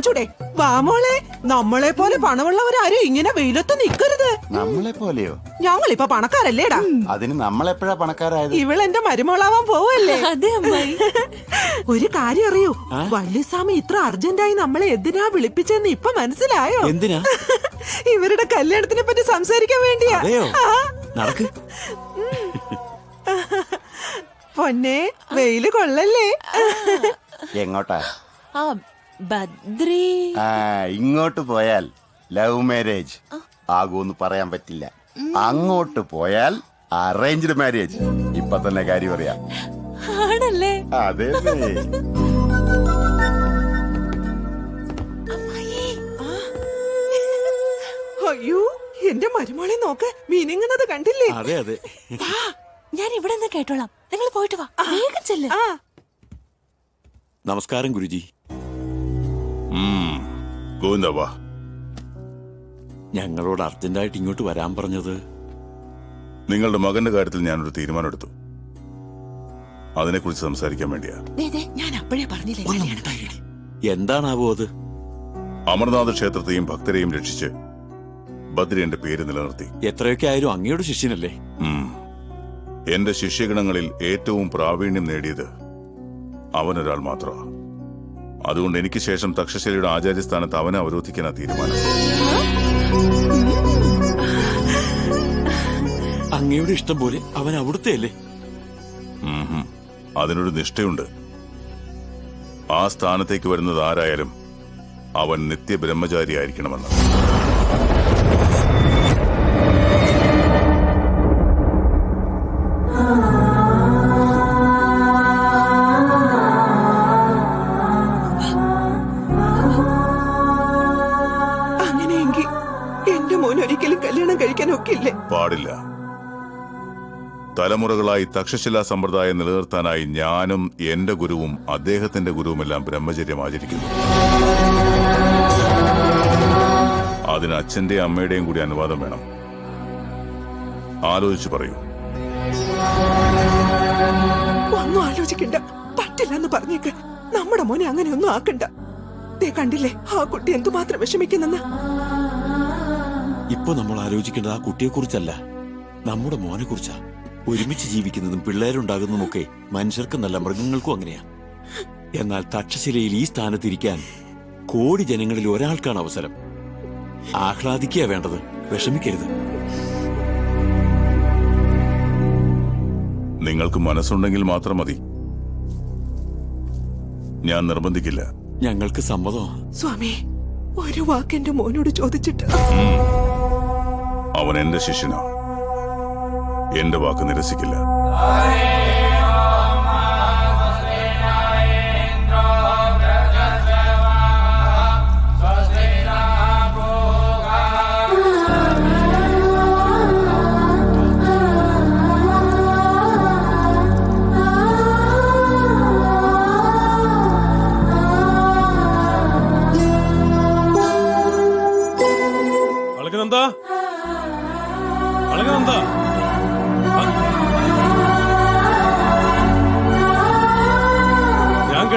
വാങ്ങിച്ചൂടെ വാമോളെ നമ്മളെ പോലെ പണമുള്ളവരാരും ഇങ്ങനെ വെയിലത്ത് നിക്കരുത്. നമ്മളെ പോലെയോ ഞങ്ങളിപ്പൊ പണക്കാരല്ലേടാ? അതിന് നമ്മളെപ്പോഴാ പണക്കാരായത്? ഇവളെന്റെ മരുമോളാവാൻ പോവല്ലേ? അതെ അമ്മായി. ഒരു കാര്യം അറിയൂ. വല്യസ്വാമി ഇത്ര അർജന്റായി നമ്മളെ എന്തിനാ വിളിപ്പിച്ചെന്ന് ഇപ്പൊ മനസ്സിലായോ? എന്തിനാ? ഇവരുടെ കല്യാണത്തിനെ പറ്റി സംസാരിക്കാൻ വേണ്ടിയാ. അതെയോ? ആ, നടക്ക്. പൊന്നെ വെയിൽ കൊള്ളല്ലേ? എങ്ങോട്ടാ? ആ ബദ്രി ആ ഇങ്ങോട്ട് പോയാൽ ലവ് മാരേജ്. ആകുമെന്ന് പറയാൻ പറ്റില്ല. അങ്ങോട്ട് പോയാൽ അറേഞ്ച്ഡ് മാരേജ്. ഇപ്പൊ തന്നെ കാര്യം അറിയാം. ആണല്ലേ? അതെ. അയ്യോ എന്റെ മരുമോളെ നോക്ക്. മീനിങ്ങുന്നത് കണ്ടില്ലേ? അതെ അതെ. വാ ഞാൻ ഇവിടെ നിന്ന് കേട്ടോളാം. നിങ്ങൾ പോയിട്ട് വാ. വേഗം ചെല്ല്. ആ. നമസ്കാരം ഗുരുജി. ഞങ്ങളോട് അർജന്റായിട്ട് ഇങ്ങോട്ട് വരാൻ പറഞ്ഞത്? നിങ്ങളുടെ മകന്റെ കാര്യത്തിൽ ഞാനൊരു തീരുമാനമെടുത്തു. അതിനെക്കുറിച്ച് സംസാരിക്കാൻ വേണ്ടിയാ. ദേ, ദേ, ഞാൻ അപ്പോഴേ പറഞ്ഞില്ലേ. എന്താണാവോ അത്? അമർനാഥ ക്ഷേത്രത്തെയും ഭക്തരെയും രക്ഷിച്ച് ബദ്രി എന്റെ പേര് നിലനിർത്തി. എത്രയൊക്കെ ആയാലും അങ്ങയുടെ ശിഷ്യനല്ലേ. എന്റെ ശിഷ്യഗണങ്ങളിൽ ഏറ്റവും പ്രാവീണ്യം നേടിയത് അവനൊരാൾ മാത്രമാ. അതുകൊണ്ട് എനിക്ക് ശേഷം തക്ഷശിലയുടെ ആചാര്യസ്ഥാനത്ത് അവനെ അവരോധിക്കാനാ തീരുമാനം. അങ്ങയുടെ ഇഷ്ടം പോലെ അവൻ അവിടുത്തെ അല്ലേ? അതിനൊരു നിഷ്ഠയുണ്ട്. ആ സ്ഥാനത്തേക്ക് വരുന്നത് ആരായാലും അവൻ നിത്യബ്രഹ്മചാരി ആയിരിക്കണമെന്ന് ഒക്കില്ലേ പാടില്ല. തലമുറകളായി തക്ഷശില സമ്പ്രദായം നിലനിർത്താനായി ഞാനും എന്റെ ഗുരുവും അദ്ദേഹത്തിന്റെ ഗുരുവുമെല്ലാം ബ്രഹ്മചര്യം ആചരിക്കുന്നു അതിന് അച്ഛന്റെയും അമ്മയുടെയും കൂടി അനുവാദം വേണം. ആലോചിച്ചു പറയൂ. ഒന്നും ആലോചിക്കണ്ട. പറ്റില്ല എന്ന് പറഞ്ഞേക്ക്. നമ്മുടെ മോനെ അങ്ങനെയൊന്നും ആക്കണ്ട. കണ്ടില്ലേ ആ കുട്ടി എന്തുമാത്രം വിഷമിക്കുന്നെന്ന്? ഇപ്പൊ നമ്മൾ ആലോചിക്കേണ്ടത് ആ കുട്ടിയെക്കുറിച്ചല്ല. നമ്മുടെ മോനെ കുറിച്ചാ ഒരുമിച്ച് ജീവിക്കുന്നതും പിള്ളേരുണ്ടാകുന്നതും ഒക്കെ മനുഷ്യർക്കെന്നല്ല മൃഗങ്ങൾക്കും അങ്ങനെയാ. എന്നാൽ തക്ഷശിലയിൽ ഈ സ്ഥാനത്തിരിക്കാൻ കോടി ജനങ്ങളിൽ ഒരാൾക്കാണ് അവസരം. ആഹ്ലാദിക്കുക വേണ്ടത്. വിഷമിക്കരുത്. നിങ്ങൾക്ക് മനസ്സുണ്ടെങ്കിൽ മാത്രം മതി. ഞാൻ നിർബന്ധിക്കില്ല. ഞങ്ങൾക്ക് സമ്മതമാണ് സ്വാമി ഒരു വാക്കെന്റെ മോനോട് ചോദിച്ചിട്ട്. അവൻ എന്റെ ശിഷ്യനാ. എന്റെ വാക്ക് നിരസിക്കില്ല.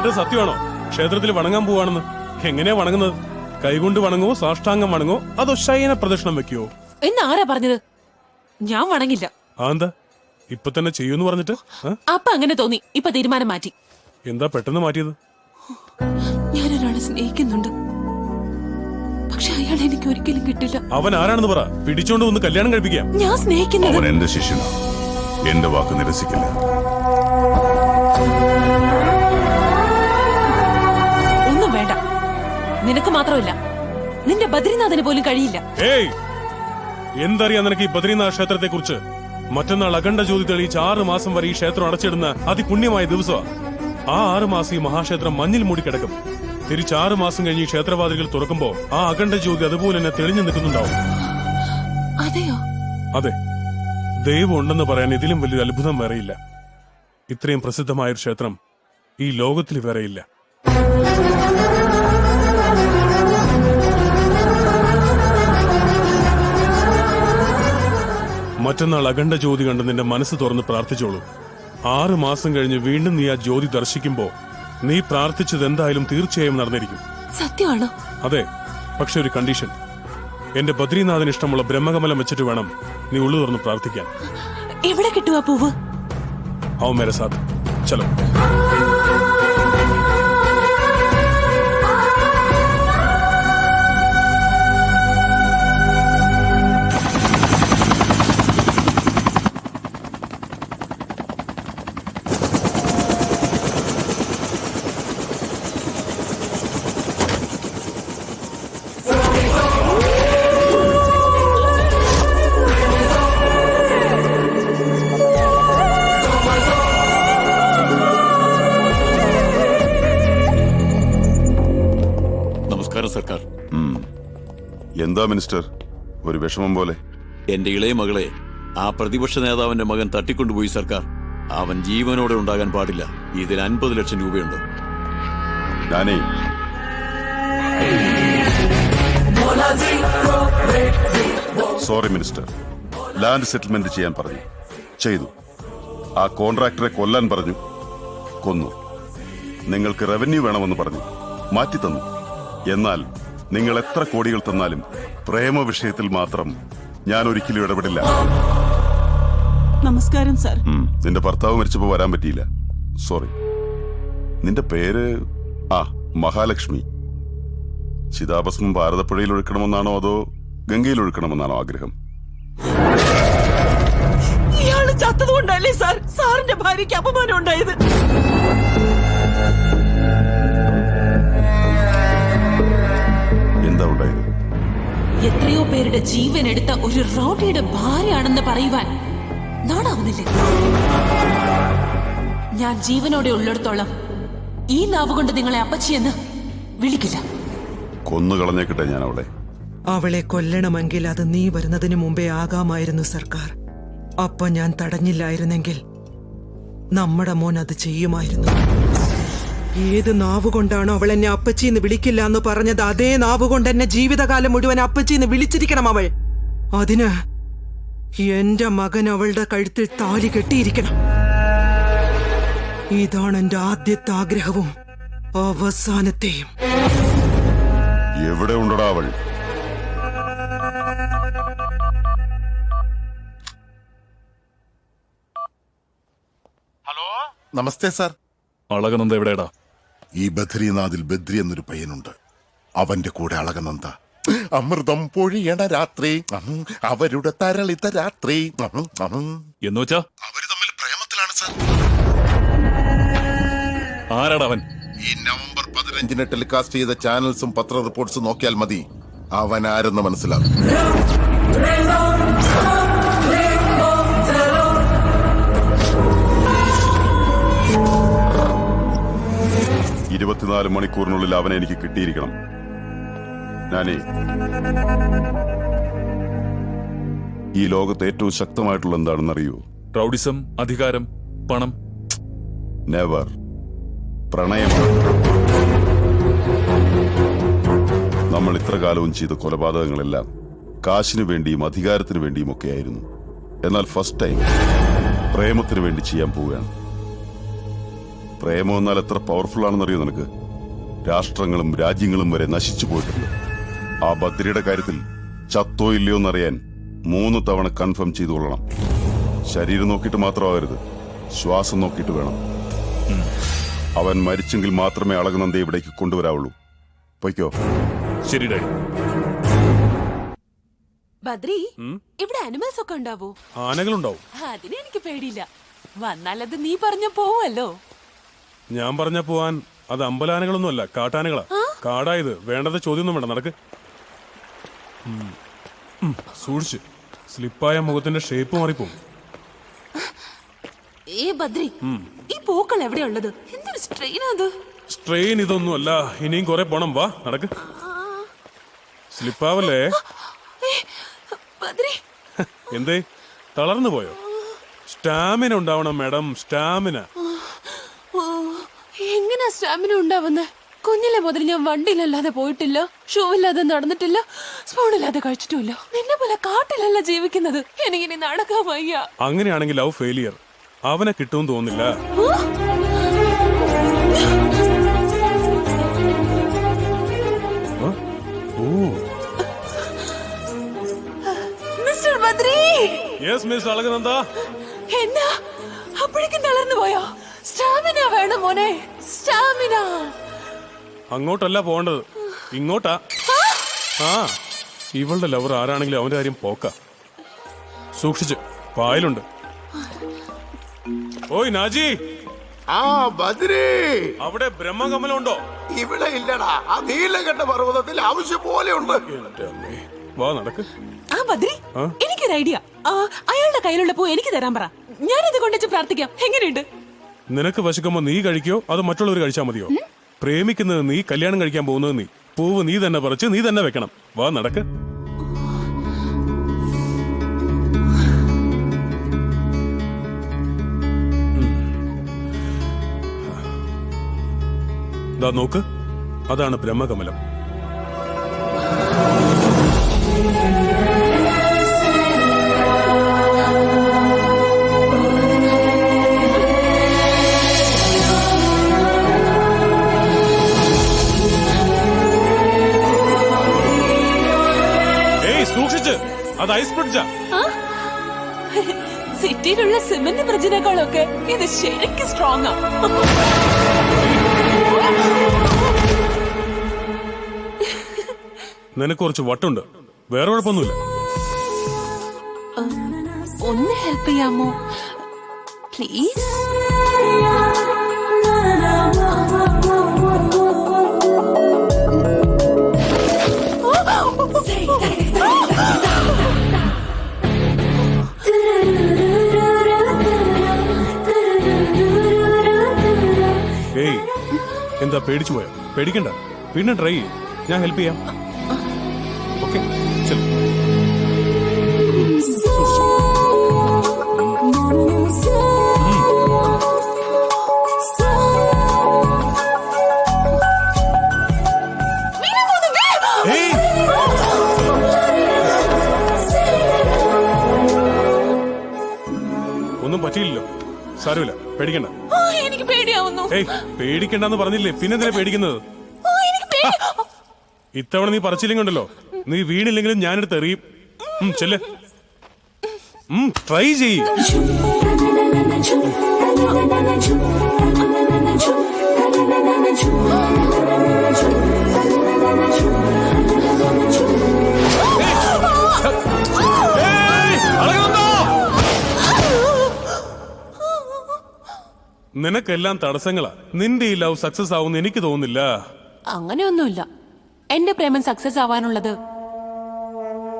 കേട്ടത് സത്യമാണോ? ക്ഷേത്രത്തിൽ വണങ്ങാൻ പോവാണെന്ന്. എങ്ങനെയാ വണങ്ങുന്നത്? കൈകൊണ്ട് വണങ്ങോ സാഷ്ടാംഗം വണങ്ങോ അതോ ശയന പ്രദക്ഷിണം വെക്കുവോ? എന്ന് ആരാ പറഞ്ഞത്? ഞാൻ വണങ്ങില്ല. എന്താ? ഇപ്പൊ തന്നെ ചെയ്യൂന്ന് പറഞ്ഞിട്ട്? അപ്പൊ അങ്ങനെ തോന്നി. ഇപ്പൊ തീരുമാനം മാറ്റി. എന്താ പെട്ടെന്ന് മാറ്റിയത്? ഞാനൊരാളെ സ്നേഹിക്കുന്നുണ്ട്. പക്ഷെ അയാൾ എനിക്ക് ഒരിക്കലും കിട്ടില്ല. അവൻ ആരാണെന്ന് പറ. പിടിച്ചോണ്ട് ഒന്ന് കല്യാണം കഴിപ്പിക്കാം. ഞാൻ സ്നേഹിക്കുന്നത് അവൻ എന്റെ ശിഷ്യനാ. എന്റെ വാക്ക് നിരസിക്കില്ല? നിനക്ക് മാത്രമല്ല നിന്റെ ബദ്രിനാഥന് പോലും കഴിയില്ല. ഏയ്! എന്തറിയാം നിനക്ക് ഈ ബദ്രീനാഥ് ക്ഷേത്രത്തെ കുറിച്ച് മറ്റന്നാൾ അഖണ്ഡ ജ്യോതി തെളിയിച്ച് ആറ് മാസം വരെ ഈ ക്ഷേത്രം അടച്ചിടുന്ന അതിപുണ്യമായ ദിവസമാണ് ആ ആറ് മാസം ഈ മഹാക്ഷേത്രം മഞ്ഞിൽ മൂടി കിടക്കും. തിരിച്ച് ആറ് മാസം കഴിഞ്ഞ് ഈ ക്ഷേത്രവാതിലുകൾ തുറക്കുമ്പോ ആ അഖണ്ഡ ജ്യോതി അതുപോലെ തന്നെ തെളിഞ്ഞു നിൽക്കുന്നുണ്ടാവും. അതെയോ? അതെ. ദൈവം ഉണ്ടെന്ന് പറയാൻ ഇതിലും വലിയൊരു അത്ഭുതം വേറെയില്ല. ഇത്രയും പ്രസിദ്ധമായൊരു ക്ഷേത്രം ഈ ലോകത്തിൽ വേറെയില്ല. മറ്റന്നാൾ അഖണ്ഡ ജ്യോതി കണ്ട് നിന്റെ മനസ്സ് തുറന്ന് പ്രാർത്ഥിച്ചോളൂ. ആറ് മാസം കഴിഞ്ഞ് വീണ്ടും നീ ആ ജ്യോതി ദർശിക്കുമ്പോ നീ പ്രാർത്ഥിച്ചത് എന്തായാലും തീർച്ചയായും നടന്നിരിക്കും. സത്യമാണോ? അതെ പക്ഷെ ഒരു കണ്ടീഷൻ. എന്റെ ബദ്രീനാഥന് ഇഷ്ടമുള്ള ബ്രഹ്മകമലം വെച്ചിട്ട് വേണം നീ ഉള്ളു തുറന്ന് പ്രാർത്ഥിക്കാൻ. എവിടെ കിട്ടുക പൂവ്? ഔ മേരെ സാത്ത് ചലോ എന്താ മിനിസ്റ്റർ? ഒരു വിഷമം പോലെ. എന്റെ ഇളയ മകളെ ആ പ്രതിപക്ഷ നേതാവിന്റെ മകൻ തട്ടിക്കൊണ്ടുപോയി സർക്കാർ. അവൻ ജീവനോടെ ഉണ്ടാകാൻ പാടില്ല. ഇതിൽ അൻപത് ലക്ഷം രൂപയുണ്ട്. ഞാനേ. Sorry minister. ലാൻഡ് സെറ്റിൽമെന്റ് ചെയ്യാൻ പറഞ്ഞു. ചെയ്തു. ആ കോൺട്രാക്ടറെ കൊല്ലാൻ പറഞ്ഞു. കൊന്നു. നിങ്ങൾക്ക് റവന്യൂ വേണമെന്ന് പറഞ്ഞു. മാറ്റി തന്നു എന്നാൽ നിങ്ങൾ എത്ര കോടികൾ തന്നാലും പ്രേമ വിഷയത്തിൽ മാത്രം ഞാൻ ഒരിക്കലും ഇടപെടില്ല. നമസ്കാരം സർ. ഉം, നിന്റെ ഭർത്താവ് മരിച്ചപ്പോ വരാൻ പറ്റിയില്ല. സോറി. നിന്റെ പേര്? ആ മഹാലക്ഷ്മി. ചിതാഭസ്മം ഭാരതപ്പുഴയിൽ ഒഴുക്കണമെന്നാണോ അതോ ഗംഗയിൽ ഒഴുക്കണമെന്നാണോ ആഗ്രഹം? ഇയാൾ ചത്തതുകൊണ്ടല്ലേ സാർ? സാറിന്റെ ഭാര്യയ്ക്ക് അപമാനം ഉണ്ടായത്. എത്രയോ പേരുടെ ജീവൻ എടുത്ത ഒരു റൗഡിയുടെ ഭാര്യയാണെന്ന് പറയുവാൻ നാടാവുന്നില്ലേ ഞാൻ ജീവനോടെ ഉള്ളിടത്തോളം ഈ നാവ് കൊണ്ട് നിങ്ങളെ അപ്പച്ചിയെന്ന് വിളിക്കില്ല. കൊന്നു കളഞ്ഞേക്കട്ടെ ഞാൻ അവളെ അവളെ കൊല്ലണമെങ്കിൽ അത് നീ വരുന്നതിന് മുമ്പേ ആകാമായിരുന്നു സർക്കാർ. അപ്പൊ ഞാൻ തടഞ്ഞില്ലായിരുന്നെങ്കിൽ നമ്മുടെ മോൻ അത് ചെയ്യുമായിരുന്നു. ഏത് നാവ് കൊണ്ടാണോ അവൾ എന്നെ അപ്പച്ചി എന്ന് വിളിക്കില്ല എന്ന് പറഞ്ഞത്? അതേ നാവ് കൊണ്ട് എന്നെ ജീവിതകാലം മുഴുവൻ അപ്പച്ചി എന്ന് വിളിച്ചിരിക്കണം അവൾ. അതിന് എന്റെ മകൻ അവളുടെ കഴുത്തിൽ താലി കെട്ടിയിരിക്കണം. ഇതാണ് എന്റെ ആദ്യത്തെ ആഗ്രഹവും അവസാനത്തെയും. എവിടെ ഉണ്ടടാ അവൾ? ഹലോ? നമസ്തേ സാർ. അളകനന്ദ എവിടെടാ ഈ ബദ്രീനാഥിൽ ബദ്രി എന്നൊരു പയ്യനുണ്ട്. അവന്റെ കൂടെ അളകനന്ദ അമൃതം പൊഴിയണ രാത്രി. അവരുടെ തരളിത്ത രാത്രി. ഉം, ഉം. എന്ന് വെച്ചാ? അവർ തമ്മിൽ പ്രേമത്തിലാണ് സാർ. അവൻ? ഈ നവംബർ പതിനഞ്ചിന് ടെലികാസ്റ്റ് ചെയ്ത ചാനൽസും പത്ര റിപ്പോർട്ട്സും നോക്കിയാൽ മതി. അവൻ ആരെന്ന് മനസ്സിലാകും ഇരുപത്തിനാല് മണിക്കൂറിനുള്ളിൽ അവനെ എനിക്ക് കിട്ടിയിരിക്കണം. ഞാനേ ഈ ലോകത്ത് ഏറ്റവും ശക്തമായിട്ടുള്ള എന്താണെന്ന് അറിയൂ? റൌഡിസം അധികാരം പണം. നെവർ പ്രണയം. നമ്മൾ ഇത്ര കാലവും ചെയ്ത കൊലപാതകങ്ങളെല്ലാം കാശിനു വേണ്ടിയും അധികാരത്തിനു വേണ്ടിയും ഒക്കെ ആയിരുന്നു. എന്നാൽ ഫസ്റ്റ് ടൈം പ്രേമത്തിന് വേണ്ടി ചെയ്യാൻ പോവുകയാണ്. പ്രേമം എന്നാൽ എത്ര പവർഫുൾ ആണെന്നറിയോ നിനക്ക്? രാഷ്ട്രങ്ങളും രാജ്യങ്ങളും വരെ നശിച്ചു പോയിട്ടുണ്ട്. ആ ബദ്രിയുടെ കാര്യത്തിൽ ചത്തോ ഇല്ലയോ എന്നറിയാൻ മൂന്ന് തവണ കൺഫേം ചെയ്തുകൊള്ളണം ശരീരം നോക്കിയിട്ട് മാത്രമാവരുത്. ശ്വാസം നോക്കിയിട്ട് വേണം. അവൻ മരിച്ചെങ്കിൽ മാത്രമേ അളകനന്ദയെ ഇവിടേക്ക് കൊണ്ടുവരാവുള്ളൂ. പൊയ്ക്കോ. ശരി ഡാഡി. ബദ്രി ഇവിടെ അനിമൽസ് ഒക്കെ ഉണ്ടാവോ? ആനകളുണ്ടാവും. അതിനെ എനിക്ക് പേടിയില്ല. വന്നാൽ അത് നീ പറഞ്ഞ പോവല്ലോ ഞാൻ പറഞ്ഞ പോവാൻ. അത് അമ്പലാനകളൊന്നും അല്ല കാട്ടാനകളാ കാടായത് വേണ്ടത് ചോദ്യമൊന്നും വേണ്ട നടക്ക്. സൂക്ഷിച്ച്. സ്ലിപ്പായ മുഖത്തിന്റെ ഷേപ്പ് മാറിപ്പോവും. ഏ ബദ്രി ഈ പൂക്കൾ എവിടെയുള്ളത്? എന്തൊരു സ്ട്രെയിൻ അത്? സ്ട്രെയിൻ ഇതൊന്നും അല്ല ഇനിയും കുറെ പോണം വാ നടക്ക്. സ്ലിപ്പാവല്ലേ? എന്തേ? തളർന്നു പോയോ? സ്റ്റാമിന ഉണ്ടാവണം മാഡം. സ്റ്റാമിന. സ്റ്റാമിന ഉണ്ടാവുന്നത് കുഞ്ഞിലെ മുതൽ ഞാൻ വണ്ടിയിലല്ലാതെ പോയിട്ടില്ല. ഷൂവില്ലാതെ നടന്നിട്ടില്ല. സ്പൂണില്ലാതെ കഴിച്ചിട്ടുമില്ല. നിന്നെ പോലെ കാട്ടിലല്ല ജീവിക്കുന്നത്. എനിക്കിനി നടക്കാൻ വയ്യ. അങ്ങനെയാണെങ്കിൽ ലവ് ഫെയിലിയർ. അവനെ കിട്ടും തോന്നില്ല മിസ്റ്റർ യെസ് അപ്പോഴേക്കും തളർന്നു പോയോ? സ്റ്റാമിന വേണം മോനെ. സ്റ്റാമിന. അങ്ങോട്ടല്ല പോണ്ടത് ഇങ്ങോട്ടാ. ആ. ഇവളുടെ ലവർ ആരാണെങ്കിലും അവന്റെ കാര്യം പോക്ക. സൂക്ഷിച്ച് പായലുണ്ട് ഓയ് നാജി. ആ ബദ്രി. അവിടെ ബ്രഹ്മകമലം ഉണ്ടോ? ഇവിടെ ഇല്ലടാ. ആ നീലകണ്ഠ പർവതത്തിൽ ആവശ്യം പോലെ ഉണ്ട്. വാ നടക്ക്. ആ ബദ്രി എനിക്കൊരു ഐഡിയ. ആ, അയാളുടെ കയ്യിലുള്ള പൂ എനിക്ക് തരാൻ പറ. ഞാനിത് കൊണ്ടുവച്ച് പ്രാർത്ഥിക്കാം. എങ്ങനെയുണ്ട്? നിനക്ക് വിശക്കുമ്പോ നീ കഴിക്കോ? അത് മറ്റുള്ളവർ കഴിച്ചാൽ മതിയോ? പ്രേമിക്കുന്നത് നീ കല്യാണം കഴിക്കാൻ പോകുന്നത് നീ. പൂവ് നീ തന്നെ പറിച്ച് നീ തന്നെ വെക്കണം. വാ നടക്ക്. നോക്ക്. അതാണ് ബ്രഹ്മകമലം. അത് ഐസ് ബ്രിഡ്ജാ. സിറ്റിയിലുള്ള സിമന്റ് ബ്രിഡ്ജിനേക്കാളൊക്കെ ഇത് ശരിക്കും സ്ട്രോങ് ആ. നിനക്ക് കുറച്ച് വട്ടുണ്ട്. വേറെ കുഴപ്പമൊന്നുമില്ല. ഒന്ന് ഹെൽപ്പ് ചെയ്യാമോ? പ്ലീസ് എന്താ പേടിച്ചു പോയോ? പേടിക്കണ്ട. പിന്നെ ട്രൈ ചെയ്യും. ഞാൻ ഹെൽപ്പ് ചെയ്യാം. ഓക്കെ ഒന്നും പറ്റിയില്ലല്ലോ. സാരമില്ല. പേടിക്കണ്ട. പേടിക്കണ്ടെന്ന് പറഞ്ഞില്ലേ? പിന്നെന്തിനാ പേടിക്കുന്നത്? ആ, എനിക്ക് പേടി. ഇത്തവണ നീ പറിച്ചില്ലെങ്കിലുണ്ടല്ലോ. നീ വീണില്ലെങ്കിലും ഞാനെടുത്ത് എറിയും. ഉം, ചെല്ല്. ട്രൈ ചെയ്യ്. ഏയ്, നിനക്കെല്ലാം തടസ്സങ്ങളാ. നിന്റെ ഈ ലവ് സക്സസ് ആവുമെന്ന് എനിക്ക് തോന്നുന്നില്ല. അങ്ങനെയൊന്നുമില്ല. എന്റെ പ്രേമം സക്സസ് ആവാനുള്ളത്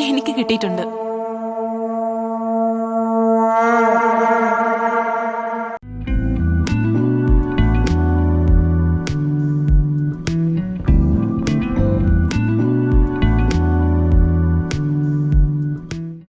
എനിക്ക് കിട്ടിയിട്ടുണ്ട്.